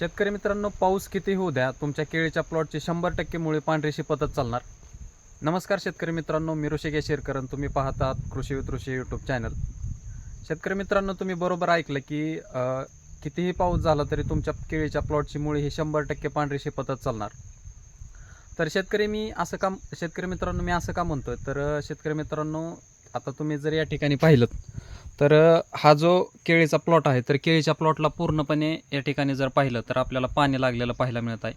शेतकरी मित्रांनो पाऊस किती होऊ द्या तुमच्या केळीच्या प्लॉटची शंभर टक्के मुळे पांढरी शिपतच चालणार. नमस्कार शेतकरी मित्रांनो मी ऋषिकेश शेरकरन तुम्ही पाहतात कृषी विथ ऋषी यूट्यूब चॅनल शेतकरी मित्रांनो तुम्ही बरोबर ऐकलं की कितीही पाऊस झाला तरी तुमच्या केळीच्या प्लॉटची मुळे ही शंभर टक्के पांढरी शिपतच चालणार. तर शेतकरी मी असं काम शेतकरी मित्रांनो मी असं का म्हणतोय? तर शेतकरी मित्रांनो आता तुम्ही जर या ठिकाणी पाहिलं तर हा जो केळीचा प्लॉट आहे तर केळीच्या प्लॉटला पूर्णपणे या ठिकाणी जर पाहिलं तर आपल्याला पाणी लागलेलं पाहायला मिळत आहे.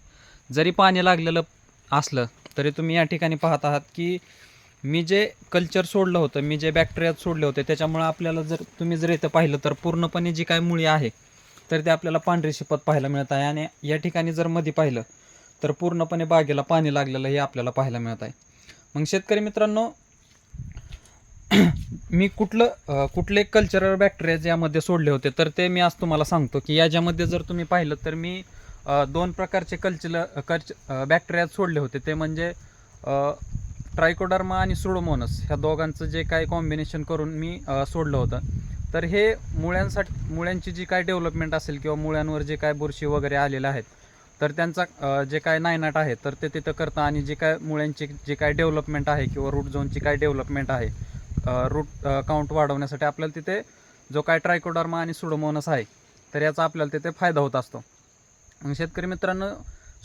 जरी पाणी लागलेलं असलं तरी तुम्ही या ठिकाणी पाहत आहात की मी जे कल्चर सोडलं होतं मी जे बॅक्टेरियात सोडले होते त्याच्यामुळे आपल्याला जर तुम्ही जर इथं पाहिलं तर पूर्णपणे जी काय मुळी आहे तर ते आपल्याला पांढरी शिपत पाहायला मिळत आहे. आणि या ठिकाणी जर मध्ये पाहिलं तर पूर्णपणे बागेला पाणी लागलेलं हे आपल्याला पाहायला मिळत आहे. मग शेतकरी मित्रांनो मी कुठलं कुठले कल्चरल बॅक्टेरिया यामध्ये सोडले होते तर ते मी आज तुम्हाला सांगतो की याच्यामध्ये जर तुम्ही पाहिलं तर मी दोन प्रकारचे कल्चर कल्च बॅक्टेरियात सोडले होते. ते म्हणजे ट्रायकोडर्मा आणि सुडोमोनस ह्या दोघांचं जे काय कॉम्बिनेशन करून मी सोडलं होतं. तर हे मुळ्यांसाठी मुळ्यांची जी काय डेव्हलपमेंट असेल किंवा मुळ्यांवर जे काय बुरशी वगैरे आलेल्या आहेत तर त्यांचा जे काय नायनाट आहे तर ते तिथं करतं. आणि जे काय मुळ्यांची जे काय डेव्हलपमेंट आहे किंवा रूट झोनची काय डेव्हलपमेंट आहे रूट काउंट वाढवण्यासाठी आपल्याला तिथे जो काय ट्रायकोडर्मा आणि सुडोमोनस आहे तर याचा आपल्याला तिथे फायदा होत असतो. मग शेतकरी मित्रांनो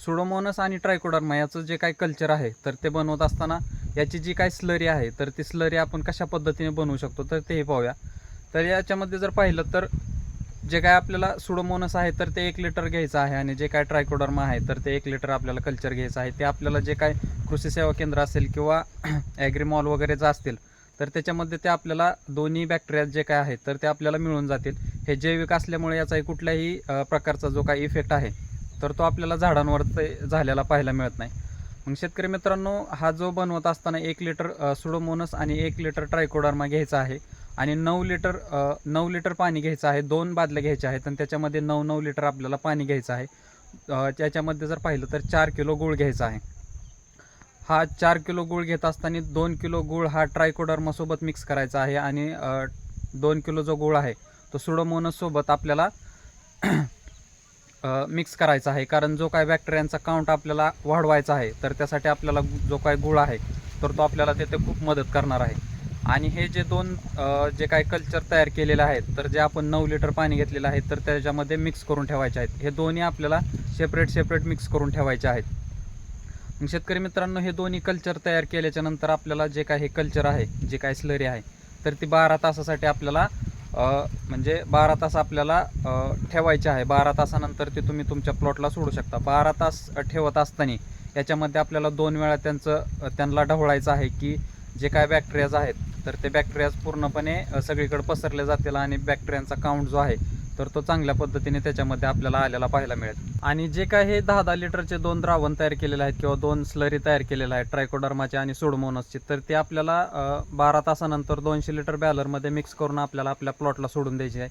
सुडोमोनस आणि ट्रायकोडर्मा याचं जे काय कल्चर आहे तर ते बनवत असताना याची जी काय स्लरी आहे तर ती स्लरी आपण कशा पद्धतीने बनवू शकतो तर तेही पाहूया. तर याच्यामध्ये जर पाहिलं तर जे काय आपल्याला सुडोमोनस आहे तर ते एक लिटर घ्यायचं आहे आणि जे काय ट्रायकोडर्मा आहे तर ते एक लिटर आपल्याला कल्चर घ्यायचं आहे. ते आपल्याला जे काय कृषी सेवा केंद्र असेल किंवा ॲग्रीमॉल वगैरेचं असतील तर त्याच्यामध्ये ते आपल्याला दोन्ही बॅक्टेरिया जे काय आहेत तर ते आपल्याला मिळून जातील. हे जैविक असल्यामुळे याचाही कुठल्याही प्रकारचा जो काही इफेक्ट आहे तर तो आपल्याला झाडांवर ते झालेला पाहायला मिळत नाही. मग शेतकरी मित्रांनो हा जो बनवत असताना एक लिटर सुडोमोनस आणि एक लिटर ट्रायकोडर्मा घ्यायचा आहे आणि नऊ लिटर नऊ लिटर पाणी घ्यायचं आहे दोन बादल्या घ्यायच्या आहेत आणि त्याच्यामध्ये नऊ नऊ लिटर आपल्याला पाणी घ्यायचं आहे. त्याच्यामध्ये जर पाहिलं तर चार किलो गूळ घ्यायचा आहे. हा चार किलो गूळ घेत असताना दोन किलो गूळ हा ट्रायकोडर्मासोबत मिक्स करायचा आहे आणि दोन किलो जो गूळ आहे तो सुडोमोनससोबत आपल्याला मिक्स करायचा आहे. कारण जो काय बॅक्टेरियांचा काउंट आपल्याला वाढवायचा आहे तर त्यासाठी आपल्याला जो काय गुळ आहे तर तो आपल्याला तेथे खूप मदत करणार आहे. आणि हे जे दोन जे काय कल्चर तयार केलेले आहेत तर जे आपण नऊ लिटर पाणी घेतलेलं आहे तर त्याच्यामध्ये मिक्स करून ठेवायचे आहेत. हे दोन्ही आपल्याला सेपरेट सेपरेट मिक्स करून ठेवायचे आहेत. शेतकरी मित्रांनो हे दोन्ही कल्चर तयार केल्याच्यानंतर आपल्याला जे काय हे कल्चर आहे जे काय स्लरी आहे तर ती बारा तासासाठी आपल्याला म्हणजे बारा तास आपल्याला ठेवायचे आहे. बारा तासानंतर ते तुम्ही तुमच्या प्लॉटला सोडू शकता. बारा तास ठेवत असताना याच्यामध्ये आपल्याला दोन वेळा त्यांचं त्यांना ढवळायचं आहे की जे काय बॅक्टेरियाज आहेत तर ते बॅक्टेरियाज पूर्णपणे सगळीकडे पसरले जातील आणि बॅक्टेरियांचा काउंट जो आहे तर तो चांगल्या पद्धतीने त्याच्यामध्ये आपल्याला आलेला पाहायला मिळेल. आणि जे काय हे दहा दहा लिटरचे दोन द्रावण तयार केलेले आहेत किंवा दोन स्लरी तयार केलेले आहेत ट्रायकोडर्माचे आणि सोडमोनसचे तर ते आपल्याला बारा तासानंतर दोनशे लिटर बॅलरमध्ये मिक्स करून आपल्याला आपल्या प्लॉटला सोडून द्यायची आहे.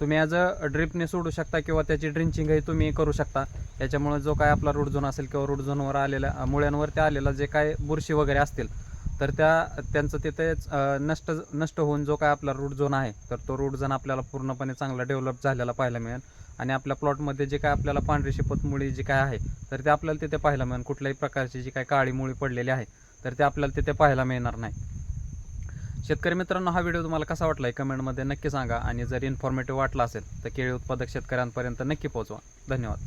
तुम्ही ॲज अ ड्रिपने सोडू शकता किंवा त्याची ड्रिंचिंगही तुम्ही करू शकता. याच्यामुळे जो काय आपला रूट झोन असेल किंवा रूट झोनवर आलेल्या मुळ्यांवर त्या आलेला जे काय बुरशी वगैरे असतील तर त्या त्यांचं तिथेच नष्ट नष्ट होऊन जो काय आपला रूट झोन आहे तर तो रूट झोन आपल्याला पूर्णपणे चांगला डेव्हलप झालेला पाहायला मिळेल. आणि आपल्या प्लॉटमध्ये जे काय आपल्याला पांढरी शिपतमुळी जी काय आहे तर ते आपल्याला तिथे पाहायला मिळेल. कुठल्याही प्रकारची जी काय काळी मुळी पडलेली आहे तर ते आपल्याला तिथे पाहायला मिळणार नाही. शेतकरी मित्रांनो हा व्हिडिओ तुम्हाला कसा वाटला आहे कमेंटमध्ये नक्की सांगा. आणि जर इन्फॉर्मेटिव्ह वाटला असेल तर केळी उत्पादक शेतकऱ्यांपर्यंत नक्की पोहोचवा. धन्यवाद.